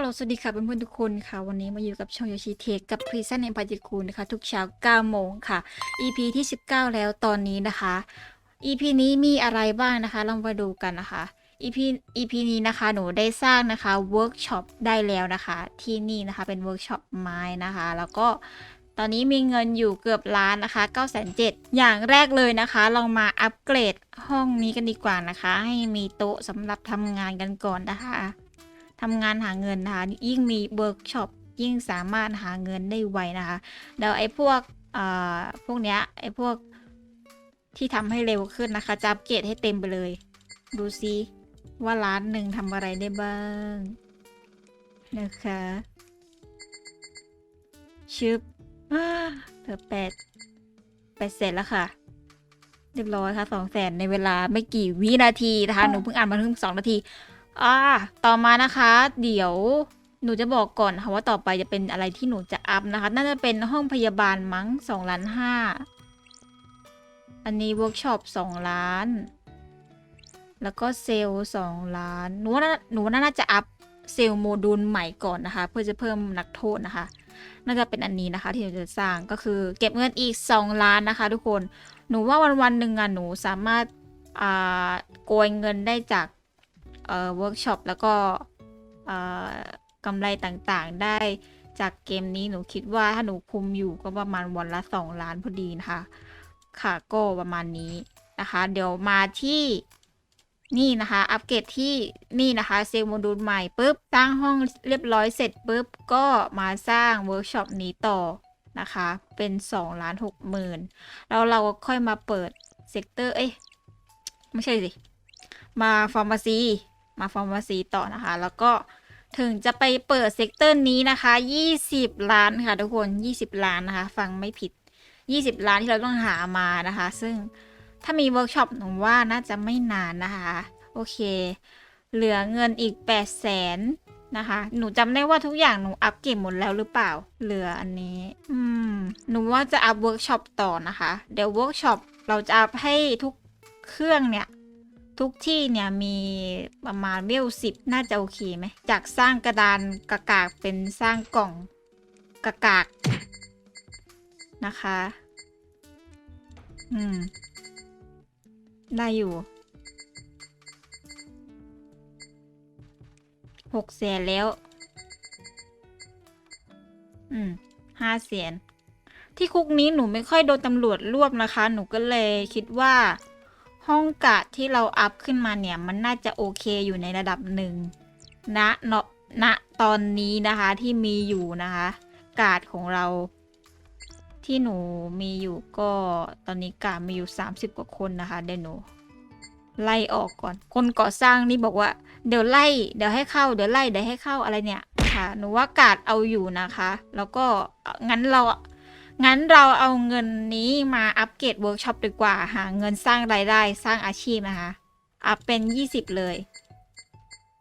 ฮัลโหลสวัสดีค่ะเพื่อนๆทุกคนค่ะ วันนี้มาอยู่กับช่องโยชิเทคกับพรีเซนต์ในปาจิคูนะคะ ทุกเช้า9โมงค่ะ EP ที่ 19 แล้วตอนนี้นะคะ EP นี้มีอะไรบ้างนะคะลองมาดูกันนะคะ EP EP นี้นะคะหนูได้สร้างนะคะเวิร์กช็อปได้แล้วนะคะ ที่นี่นะคะเป็นเวิร์กช็อปไม้นะคะ แล้วก็ตอนนี้มีเงินอยู่เกือบล้านนะคะ9 7 0 0อย่างแรกเลยนะคะ ลองมาอัปเกรดห้องนี้กันดีกว่านะคะ ให้มีโต๊ะสำหรับทำงานกันก่อนนะคะ ทำงานหาเงินนะคะ ยิ่งมีเวิร์กช็อปยิ่งสามารถหาเงินได้ไวนะคะ เดี๋ยวไอ้พวกเอ่อพวกเนี้ยไอ้พวกที่ทำให้เร็วขึ้นนะคะจะอัปเกรดให้เต็มไปเลย ดูซิว่าร้านหนึ่งทำอะไรได้บ้างนะคะชึบอ้าเธอแปดแปดเสร็จแล้วค่ะ เรียบร้อยค่ะสองแสนในเวลาไม่กี่วินาทีนะคะ หนูเพิ่งอ่านมาเพิ่งสองนาที อ่าต่อมานะคะ เดี๋ยวหนูจะบอกก่อนค่ะว่าต่อไปจะเป็นอะไรที่หนูจะอัพนะคะ น่าจะเป็นห้องพยาบาลมั้งสองล้านห้าอันนี้เวิร์กช็อปสองล้าน แล้วก็เซลล์สองล้านหนูว่าหนูน่าจะอัพเซลล์โมดูลใหม่ก่อนนะคะ เพื่อจะเพิ่มนักโทษนะคะ น่าจะเป็นอันนี้นะคะ ที่หนูจะสร้างก็คือเก็บเงินอีก 2 ล้านนะคะ ทุกคนหนูว่าวันวันหนึ่งอะหนูสามารถอ่าโกยเงินได้จาก เอ่อเวิร์กช็อปแล้วก็เอ่อกำไรต่างๆ ได้จากเกมนี้หนูคิดว่าถ้าหนูคุมอยู่ก็ประมาณวันละ 2 ล้านพอดีนะคะ ค่ะก็ประมาณนี้นะคะ เดี๋ยวมาที่นี่นะคะ อัปเกรดที่นี่นะคะ เซลล์โมดูลใหม่ปุ๊บสร้างห้องเรียบร้อยเสร็จปุ๊บ ก็มาสร้างเวิร์กช็อปนี้ต่อนะคะ เป็น2ล้าน6หมื่นแล้วเราก็ค่อยมาเปิดเซกเตอร์ เอ้ย ไม่ใช่สิ มาฟาร์มาซี มาฟาร์มาซีต่อนะคะ แล้วก็ถึงจะไปเปิดเซกเตอร์นี้นะคะ 20 ล้านค่ะทุกคน 20 ล้านนะคะ ฟังไม่ผิด 20 ล้านที่เราต้องหามานะคะ ซึ่งถ้ามีเวิร์กช็อปหนูว่าน่าจะไม่นานนะคะ โอเค เหลือเงินอีก 8 0 0แสนนะคะ หนูจำได้ว่าทุกอย่างหนูอัพเก็บหมดแล้วหรือเปล่า เหลืออันนี้ อืม หนูว่าจะอัพเวิร์กช็อปต่อนะคะ เดี๋ยวเวิร์กช็อปเราจะอัพให้ทุกเครื่องเนี่ย ทุกที่เนี่ยมีประมาณเวลสิบน่าจะโอเคไหม จากสร้างกระดานกระกากเป็นสร้างกล่องกระกากนะคะ อืม ได้อยู่หกแสนแล้ว อืมห้าแสนที่คุกนี้หนูไม่ค่อยโดนตำรวจรวบนะคะ หนูก็เลยคิดว่า ห้องกะที่เราอัพขึ้นมาเนี่ย มันน่าจะโอเคอยู่ในระดับหนึ่งณเนาะณตอนนี้นะคะที่มีอยู่นะคะ กาดของเรา ที่หนูมีอยู่ก็ตอนนี้กาดมีอยู่ 30 กว่าคนนะคะเดี๋ยวหนู ไล่ออกก่อน คนก่อสร้างนี่บอกว่า เดี๋ยวไล่ เดี๋ยวให้เข้าเดี๋ยวไล่เดี๋ยวให้เข้าอะไรเนี่ยค่ะหนูว่ากาดเอาอยู่นะคะ แล้วก็งั้นเรา งั้นเราเอาเงินนี้มาอัปเกรดเวิร์กช็อปดีกว่า หาเงินสร้างรายได้สร้างอาชีพนะคะ อัพเป็น 20 เลย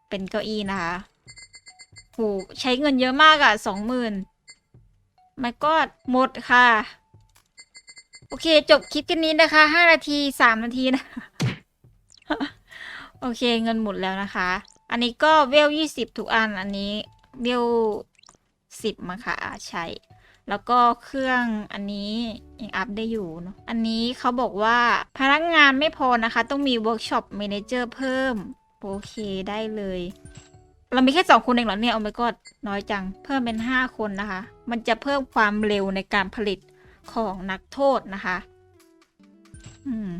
เป็นเก้าอี้นะคะโหใช้เงินเยอะมากอะสองหมื่นไม่ก็หมดค่ะ โอเค จบคลิปกันนี้นะคะ 5 นาที 3 นาทีนะ โอเคเงินหมดแล้วนะคะ อันนี้ก็เวล 20 ทุกอัน อันนี้เวล 10มาค่ะใช่ แล้วก็เครื่องอันนี้ยังอัพได้อยู่เนอะอันนี้เขาบอกว่าพนักงานไม่พอนะคะ ต้องมีเวิร์กช็อป a ม a เจอร์เพิ่ม โอเคได้เลย เรามีแค่สองคนเองเหรอเนี่ยโอ้ไม่ก็น้อยจัง เพิ่มเป็นห้าคนนะคะ มันจะเพิ่มความเร็วในการผลิตของนักโทษนะคะ อืม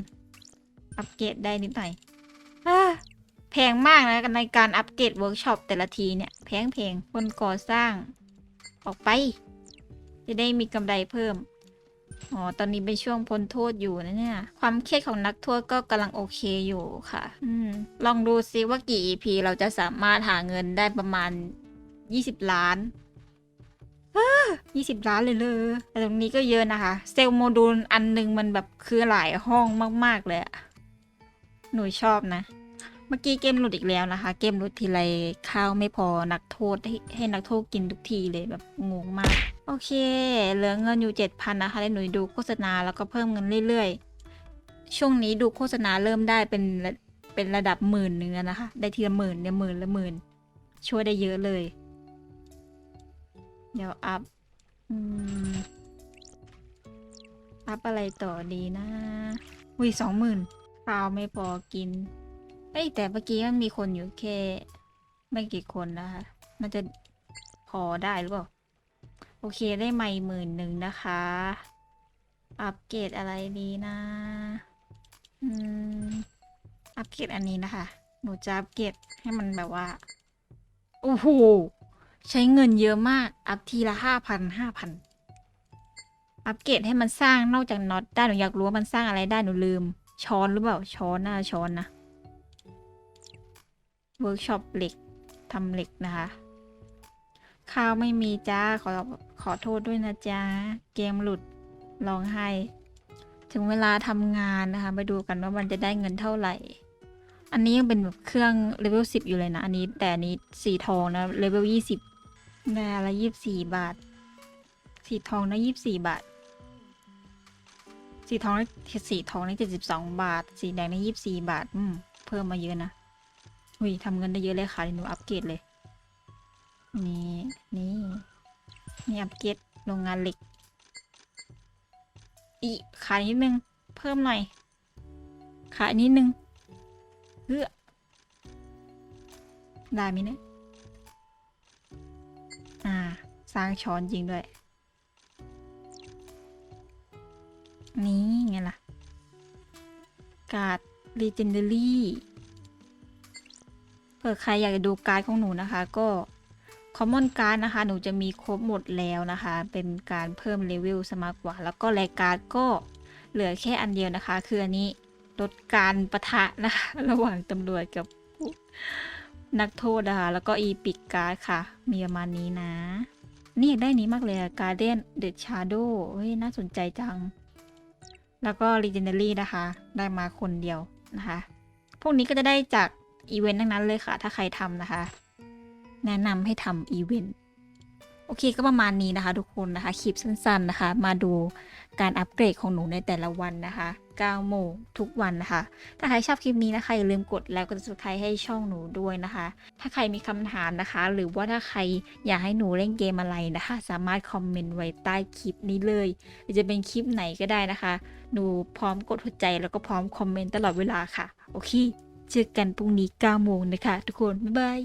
อัปเกรดได้นิดหน่อยแพงมากนะในการอัปเกรดเวิร์กช็อปแต่ละทีเนี่ย แพงแพงๆคนก่อสร้าง ออกไป จะได้มีกำไรเพิ่ม อ๋อ ตอนนี้เป็นช่วงพ้นโทษอยู่นะเนี่ย ความเครียดของนักโทษก็กำลังโอเคอยู่ค่ะ อืม ลองดูซิว่ากี่ EP เราจะสามารถหาเงินได้ประมาณ 20 ล้านยี่สิบล้านเลยเลยแต่ตรงนี้ก็เยอะนะคะ เซลล์โมดูลอันหนึงมันแบบคือหลายห้องมาก ๆ เลยอะหนูชอบนะ เมื่อกี้เกมหลุดอีกแล้วนะคะ เกมหลุดทีไรข้าวไม่พอนักโทษให้ให้นักโทษกินทุกทีเลยแบบงงมาก โอเค เหลือเงินอยู่เจ็ดพันนะคะแล้วหนูดูโฆษณาแล้วก็เพิ่มเงินเรื่อยๆ ช่วงนี้ดูโฆษณาเริ่มได้เป็นเป็นระดับหมื่นเนื้อนะคะ ได้ทีละหมื่นเนี่ยหมื่นละหมื่นช่วยได้เยอะเลย เดี๋ยวอัพอัพอะไรต่อดีนะอุ้ยสองหมื่นเปล่าไม่พอกิน เอ้ยแต่เมื่อกี้มันมีคนอยู่แค่ ไม่กี่คนนะคะน่าจะพอได้หรือเปล่า โอเคได้ไม่หมื่นหนึ่งนะคะ อัปเกรดอะไรดีนะ อืม อัปเกรดอันนี้นะคะ หนูจะอัปเกรดให้มันแบบว่า โอ้โห ใช้เงินเยอะมาก อัพทีละห้าพันห้าพัน อัปเกรดให้มันสร้างนอกจากน็อตได้ หนูอยากรู้ว่ามันสร้างอะไรได้ หนูลืม ช้อนหรือเปล่า ช้อนน่าช้อนนะ เวิร์กช็อปเหล็กทำเหล็กนะคะ ข้าวไม่มีจ้า ขอขอโทษด้วยนะจ๊ะเกมหลุดร้องไห้ ถึงเวลาทำงานนะคะมาดูกันว่ามันจะได้เงินเท่าไหร่ อันนี้ยังเป็นแบบเครื่องเลเวลสิบอยู่เลยนะ อันนี้แต่อันนี้สีทองนะเลเวลยี่สิบได้ละยี่สิบสี่บาท สีทองนะยี่สิบสี่บาทสีทองนี่สีทองนี่เจ็ดสิบสองบาท สีแดงนี่ยี่สิบสี่บาท อืม เพิ่มมาเยอะนะ อุ้ยทำเงินได้เยอะเลยค่ะเดี๋ยวหนูอัปเกรดเลย นี่นี่นี่อัปเกรดโรงงานเหล็ก อีขายนิดนึง เพิ่มหน่อย ขายนิดนึงเพื่อได้ไหมเนี่ยอ่า สร้างช้อนจริงด้วย นี่ไงล่ะ การ์ด Legendary เผื่อใครอยากจะดูการ์ดของหนูนะคะ ก็ Common Card นะคะ หนูจะมีครบหมดแล้วนะคะ เป็นการเพิ่มเลเวลสมากกว่า แล้วก็แลกการ์ดก็เหลือแค่อันเดียวนะคะ คืออันนี้ลดการประทะนะคะ ระหว่างตำรวจกับนักโทษนะคะ แล้วก็อีพิกการ์ดค่ะ มีประมาณนี้นะ นี่อยากได้นี้มากเลยการเดนเด s ชาร์โดเฮ้ย น่าสนใจจัง แล้วก็ Legendary นะคะ ได้มาคนเดียวนะคะ พวกนี้ก็จะได้จาก อีเวนต์ทั้งนั้นเลยค่ะ ถ้าใครทำนะคะ แนะนำให้ทำอีเวนต์โอเคก็ประมาณนี้นะคะ ทุกคนนะคะคลิปสั้นๆนะคะ มาดูการอัปเกรดของหนูในแต่ละวันนะคะ9โมงทุกวันนะคะ ถ้าใครชอบคลิปนี้นะคะอย่าลืมกดแล้วก็ส u b สไครให้ช่องหนูด้วยนะคะ ถ้าใครมีคำถามนะคะ หรือว่าถ้าใครอยากให้หนูเล่นเกมอะไรนะคะ สามารถคอมเมนต์ไว้ใต้คลิปนี้เลย หรือจะเป็นคลิปไหนก็ได้นะคะ หนูพร้อมกดหัวใจแล้วก็พร้อมคอมเมนต์ตลอดเวลาค่ะ โอเค เจอกันพรุ่งนี้9โมงนะคะ ทุกคน บ๊ายบาย